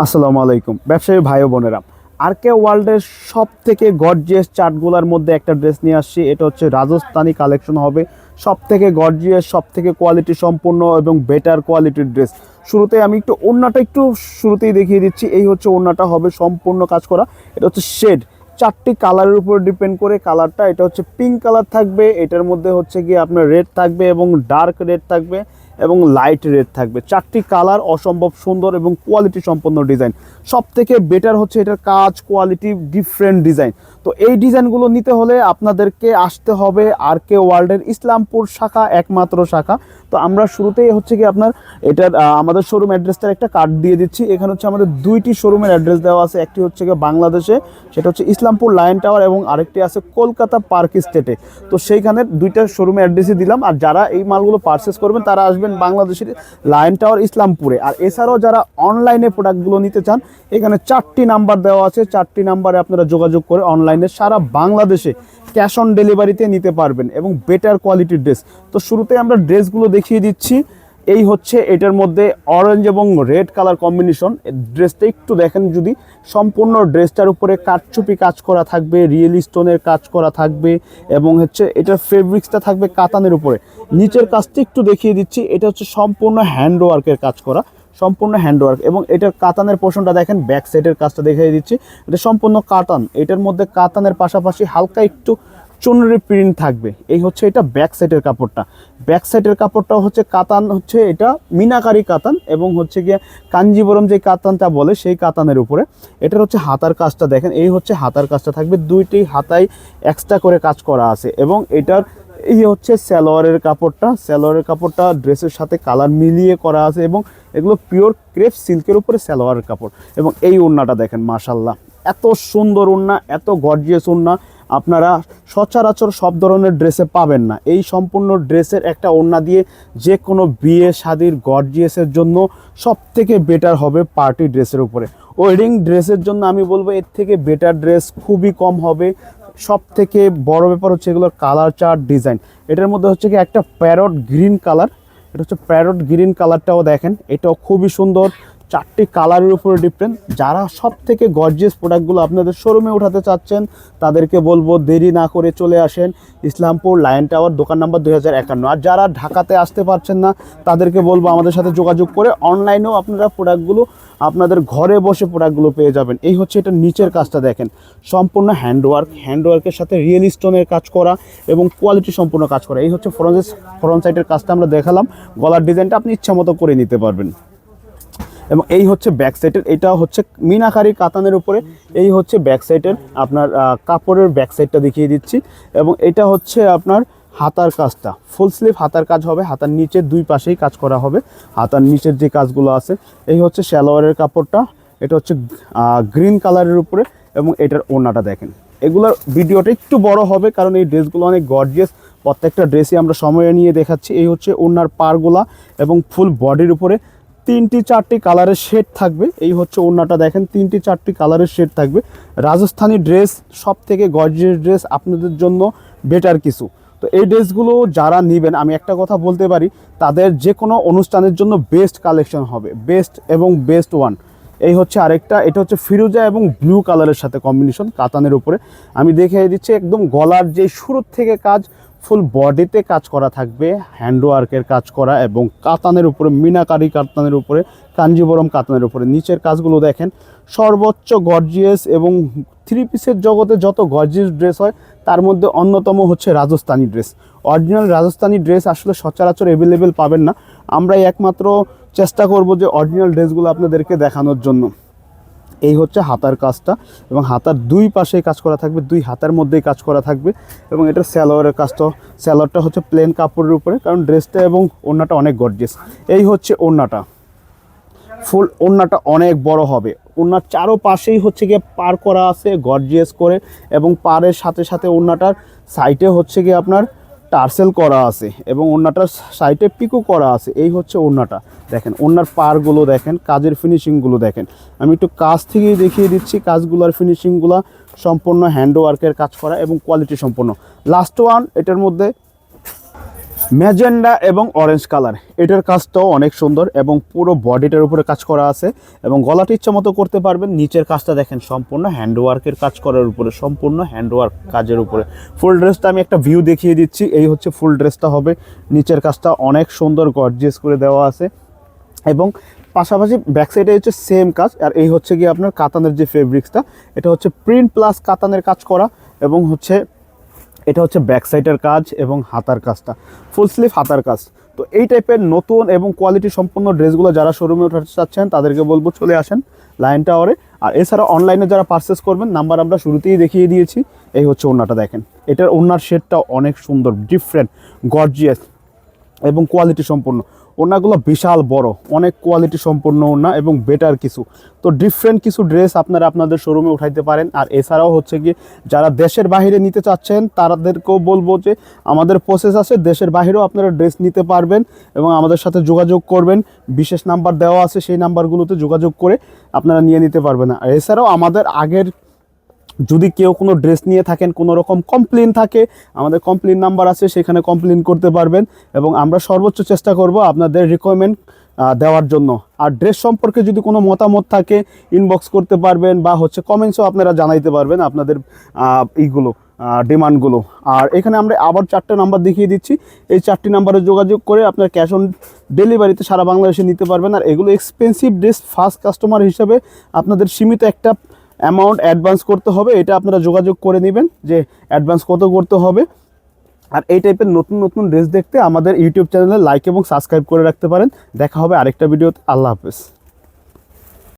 আসসালামু আলাইকুম। ব্যবসায়ী ভাই বোনেরা আর কে ওয়ার্ল্ডের সব থেকে গর্জিয়াস চার্টগুলোর মধ্যে একটা ড্রেস নিয়ে আসছি। এটা হচ্ছে রাজস্থানি কালেকশন হবে। সব থেকে গর্জিয়াস সব থেকে কোয়ালিটি সম্পূর্ণ এবং বেটার কোয়ালিটির ড্রেস। শুরুতে আমি একটু ওড়নাটা একটু শুরুতেই দেখিয়ে দিচ্ছি। এই হচ্ছে ওড়নাটা হবে সম্পূর্ণ কাজ করা। এটা হচ্ছে শেড। চারটি কালারের উপর ডিপেন্ড করে কালারটা। এটা হচ্ছে পিঙ্ক কালার থাকবে। এটার মধ্যে হচ্ছে গিয়ে আপনার রেড থাকবে এবং ডার্ক রেড থাকবে। এবং লাইট রেড থাকবে। চারটি কালার অসম্ভব সুন্দর এবং কোয়ালিটি সম্পন্ন ডিজাইন সব থেকে বেটার হচ্ছে এটার কাজ কোয়ালিটি ডিফারেন্ট ডিজাইন তো এই ডিজাইনগুলো নিতে হলে আপনাদেরকে আসতে হবে আর কে ওয়ার্ল্ডের ইসলামপুর শাখা, একমাত্র শাখা। তো আমরা শুরুতেই হচ্ছে কি আপনার এটার আমাদের শোরুম অ্যাড্রেসটার একটা কার্ড দিয়ে দিচ্ছি। এখানে হচ্ছে আমাদের দুইটি শোরুমের অ্যাড্রেস দেওয়া আছে। একটি হচ্ছে গিয়ে বাংলাদেশে, সেটা হচ্ছে ইসলামপুর লায়ন টাওয়ার এবং আরেকটি আছে কলকাতা পার্ক স্টেটে। তো সেইখানে দুইটা শোরুমের অ্যাড্রেসই দিলাম। আর যারা এই মালগুলো পারচেস করবেন, তারা আসবেন বাংলাদেশের লাইন টাওয়ার ইসলামপুরে। আর এছাড়াও যারা অনলাইনে প্রোডাক্টগুলো নিতে চান, এখানে চারটি নাম্বার দেওয়া আছে। চারটি নাম্বারে আপনারা যোগাযোগ করে অনলাইনে সারা বাংলাদেশে ক্যাশ অন ডেলিভারিতে নিতে পারবেন এবং বেটার কোয়ালিটির ড্রেস তো শুরুতে আমরা ড্রেসগুলো দেখিয়ে দিচ্ছি। এই হচ্ছে এটার মধ্যে অরেঞ্জ এবং রেড কালার কম্বিনেশন ড্রেসটা একটু দেখেন যদি সম্পূর্ণ ড্রেসটার উপরে কাঠচুপি কাজ করা থাকবে রিয়েল স্টোনের কাজ করা থাকবে এবং হচ্ছে এটার ফেব্রিক্সটা থাকবে কাতানের উপরে। নিচের কাজটা একটু দেখিয়ে দিচ্ছি, এটা হচ্ছে সম্পূর্ণ হ্যান্ড ওয়ার্কের কাজ করা, সম্পূর্ণ হ্যান্ডওয়ার্ক এবং এটার কাতানের পোর্শনটা দেখেন ব্যাক সাইডের কাজটা দেখিয়ে দিচ্ছি। এটা সম্পূর্ণ কাতান, এটার মধ্যে কাতানের পাশাপাশি হালকা একটু চুনরি প্রিন্ট থাকবে। এই হচ্ছে এটা ব্যাক সাইডের কাপড়টা। ব্যাক সাইডের কাপড়টা হচ্ছে কাতান, হচ্ছে এটা মিনাকারি কাতান এবং হচ্ছে গিয়ে কাঞ্জিবরম যে কাতানটা বলে সেই কাতানের উপরে। এটার হচ্ছে হাতার কাজটা দেখেন, এই হচ্ছে হাতার কাজটা থাকবে। দুইটি হাতায় এক্সট্রা করে কাজ করা আছে এবং এটার এই হচ্ছে স্যালোয়ারের কাপড়টা, সালোয়ারের কাপড়টা ড্রেসের সাথে কালার মিলিয়ে করা আছে এবং এগুলো পিওর ক্রেপ সিল্কের উপরে সালোয়ারের কাপড় এবং এই ওড়নাটা দেখেন মাশাল্লাহ এত সুন্দর ওড়না, এত গর্জিয়াস ওড়না আপনারা সচরাচর সব ধরনের ড্রেসে পাবেন না। এই সম্পূর্ণ ড্রেসের একটা ওড়না দিয়ে যে কোনো বিয়ে, শাদির গর্জিয়াসের জন্য সব থেকে বেটার হবে পার্টি ড্রেসের উপরে। ওয়েডিং ড্রেসের জন্য আমি বলব এর থেকে বেটার ড্রেস খুবই কম হবে। সব থেকে বড় ব্যাপার হচ্ছে এগুলোর কালার চার্ট ডিজাইন এটার মধ্যে হচ্ছে কি একটা প্যারট গ্রিন কালার এটা হচ্ছে প্যারট গ্রিন কালারটাও দেখেন, এটাও খুবই সুন্দর। চারটি কালারের উপরে ডিফারেন্ট যারা সব থেকে গর্জিয়াস প্রোডাক্টগুলো আপনাদের শোরুমে উঠাতে চাচ্ছেন, তাদেরকে বলব দেরি না করে চলে আসেন ইসলামপুর লায়ন টাওয়ার দোকান নাম্বার দুই হাজার একান্ন। আর যারা ঢাকাতে আসতে পারছেন না, তাদেরকে বলব আমাদের সাথে যোগাযোগ করে অনলাইনেও আপনারা প্রোডাক্টগুলো আপনাদের ঘরে বসে প্রোডাক্টগুলো পেয়ে যাবেন। এই হচ্ছে এটা নিচের কাজটা দেখেন। সম্পূর্ণ হ্যান্ডওয়ার্ক হ্যান্ডওয়ার্কের সাথে রিয়েল স্টোনের কাজ করা এবং কোয়ালিটি সম্পূর্ণ কাজ করা। এই হচ্ছে ফ্রন্ট ফ্রন্ট সাইডের কাজটা আমরা দেখালাম। গলার ডিজাইনটা আপনি ইচ্ছা মতো করে নিতে পারবেন। এবং এই হচ্ছে ব্যাক সাইডের এটা হচ্ছে মিনাকারি কাতানের উপরে। এই হচ্ছে ব্যাক সাইডের আপনার কাপড়ের ব্যাক সাইডটা দেখিয়ে দিচ্ছি। এবং এটা হচ্ছে আপনার হাতার কাজটা। ফুল স্লিভ হাতার কাজ হবে, হাতার নিচে দুই পাশেই কাজ করা হবে। হাতার নিচের যে কাজগুলো আছে, এই হচ্ছে শ্যালোয়ারের কাপড়টা। এটা হচ্ছে গ্রিন কালারের উপরে এবং এটার ওড়নাটা দেখেন। এগুলোর ভিডিওটা একটু বড় হবে কারণ এই ড্রেসগুলো অনেক গর্জিয়াস প্রত্যেকটা ড্রেসই আমরা সময় নিয়ে দেখাচ্ছি। এই হচ্ছে ওড়নার পারগুলা এবং ফুল বডির উপরে তিনটি চারটি কালারের শেড থাকবে। এই হচ্ছে ওড়নাটা দেখেন, তিনটি চারটি কালারের শেড থাকবে। রাজস্থানি ড্রেস সব থেকে গর্জিয়াস ড্রেস আপনাদের জন্য বেটার কিছু। তো এই ড্রেসগুলো যারা নেবেন, আমি একটা কথা বলতে পারি, তাদের যে কোনো অনুষ্ঠানের জন্য বেস্ট কালেকশন হবে বেস্ট এবং বেস্ট ওয়ান এই হচ্ছে আরেকটা, এটা হচ্ছে ফিরোজা এবং ব্লু কালারের সাথে কম্বিনেশন কাতানের উপরে। আমি দেখে দিচ্ছি, একদম গলার যে শুরুর থেকে কাজ ফুল বডিতে কাজ করা থাকবে, হ্যান্ডওয়ার্কের কাজ করা এবং কাতানের উপরে, মিনাকারি কাতানের উপরে, কাঞ্জিবরম কাতানের উপরে। নিচের কাজগুলো দেখেন, সর্বোচ্চ গর্জিয়াস এবং থ্রি পিসের জগতে যত গর্জিয়াস ড্রেস হয়, তার মধ্যে অন্যতম হচ্ছে Rajasthani dress. Original Rajasthani dress আসলে সচরাচর অ্যাভেলেবেল পাবেন না। আমরাই একমাত্র চেষ্টা করব যে অরিজিনাল ড্রেসগুলো আপনাদেরকে দেখানোর জন্য। এই হচ্ছে হাতার কাজটা এবং হাতার দুই পাশেই কাজ করা থাকবে, দুই হাতার মধ্যেই কাজ করা থাকবে এবং এটার স্যালোয়ারের কাজটা স্যালোয়ারটা হচ্ছে প্লেন কাপড়ের উপরে কারণ ড্রেসটা এবং ওড়নাটা অনেক গর্জেস এই হচ্ছে ওড়নাটা। ফুল ওড়নাটা অনেক বড় হবে। ওড়নার চারো পাশেই হচ্ছে গিয়ে পার করা আছে গর্জিয়াস করে এবং পারের সাথে সাথে ওড়নাটার সাইডে হচ্ছে গিয়ে আপনার টার্সেল করা আছে এবং ওড়নাটার সাইডে পিকো করা আছে। এই হচ্ছে ওড়নাটা। দেখেন, ওড়নার পারগুলো দেখেন, কাজের ফিনিশিংগুলো দেখেন। আমি একটু কাজ থেকেই দেখিয়ে দিচ্ছি, কাজগুলোর ফিনিশিংগুলো সম্পূর্ণ হ্যান্ড ওয়ার্কের কাজ করা এবং কোয়ালিটি সম্পূর্ণ। লাস্ট ওয়ান এটার মধ্যে ম্যাজেন্ডা এবং অরেঞ্জ কালার এটার কাজটাও অনেক সুন্দর এবং পুরো বডিটার উপরে কাজ করা আছে এবং গলাটা ইচ্ছা মতো করতে পারবেন। নিচের কাজটা দেখেন সম্পূর্ণ হ্যান্ডওয়ার্কের কাজ করার উপরে, সম্পূর্ণ হ্যান্ডওয়ার্ক কাজের উপরে। ফুল ড্রেসটা আমি একটা ভিউ দেখিয়ে দিচ্ছি। এই হচ্ছে ফুল ড্রেসটা হবে। নিচের কাজটা অনেক সুন্দর গর্জিয়াস করে দেওয়া আছে। এবং পাশাপাশি ব্যাক সাইডে হচ্ছে সেম কাজ। আর এই হচ্ছে গিয়ে আপনার কাতানের যে ফেব্রিক্সটা এটা হচ্ছে প্রিন্ট প্লাস কাতানের কাজ করা এবং হচ্ছে এটা হচ্ছে ব্যাক সাইডের কাজ এবং হাতার কাজটা। ফুল স্লিভ হাতার কাজ। তো এই টাইপের নতুন এবং কোয়ালিটি সম্পন্ন ড্রেসগুলো যারা শোরুমে উঠাতে চাচ্ছেন, তাদেরকে বলব চলে আসেন লাইন টাওয়ারে। আর এছাড়া অনলাইনে যারা পারচেস করবেন নাম্বার আমরা শুরুতেই দেখিয়ে দিয়েছি। এই হচ্ছে ওনাটা দেখেন। এটার ওনার শেডটা অনেক সুন্দর ডিফারেন্ট গর্জিয়াস এবং কোয়ালিটি সম্পন্ন। ওনাগুলো বিশাল বড়, অনেক কোয়ালিটি সম্পন্ন ওনা এবং বেটার কিছু। তো ডিফারেন্ট কিছু ড্রেস আপনারা আপনাদের শোরুমে উঠাইতে পারেন। আর এছাড়াও হচ্ছে কি যারা দেশের বাইরে নিতে চাচ্ছেন, তাদেরকেও বলব যে আমাদের প্রসেস আছে, দেশের বাইরেও আপনারা ড্রেস নিতে পারবেন এবং আমাদের সাথে যোগাযোগ করবেন। বিশেষ নাম্বার দেওয়া আছে সেই নাম্বারগুলোতে যোগাযোগ করে আপনারা নিয়ে নিতে পারবেন। আর এছাড়াও আমাদের আগের যদি কেউ কোনো ড্রেস নিয়ে থাকেন, কোনো রকম কমপ্লেন থাকে, আমাদের কমপ্লেন নাম্বার আছে, সেখানে কমপ্লেন করতে পারবেন এবং আমরা সর্বোচ্চ চেষ্টা করব আপনাদের রিকোয়ারমেন্ট দেওয়ার জন্য। আর ড্রেস সম্পর্কে যদি কোনো মতামত থাকে ইনবক্স করতে পারবেন বা হচ্ছে কমেন্টসও আপনারা জানাইতে পারবেন আপনাদের এইগুলো ডিমান্ডগুলো আর এখানে আমরা আবার চারটে নাম্বার দেখিয়ে দিচ্ছি। এই চারটি নাম্বারে যোগাযোগ করে আপনার ক্যাশ অন ডেলিভারিতে সারা বাংলাদেশে নিতে পারবেন। আর এগুলো এক্সপেন্সিভ ড্রেস ফার্স্ট কাস্টমার হিসেবে আপনাদের সীমিত একটা অ্যামাউন্ট অ্যাডভান্স করতে হবে, এটা আপনারা যোগাযোগ করে নেবেন যে অ্যাডভান্স কত করতে হবে। আর এই টাইপের নতুন নতুন ড্রেস দেখতে আমাদের ইউটিউব চ্যানেলে লাইক এবং সাবস্ক্রাইব করে রাখতে পারেন। দেখা হবে আরেকটা ভিডিওতে আল্লাহ হাফেজ।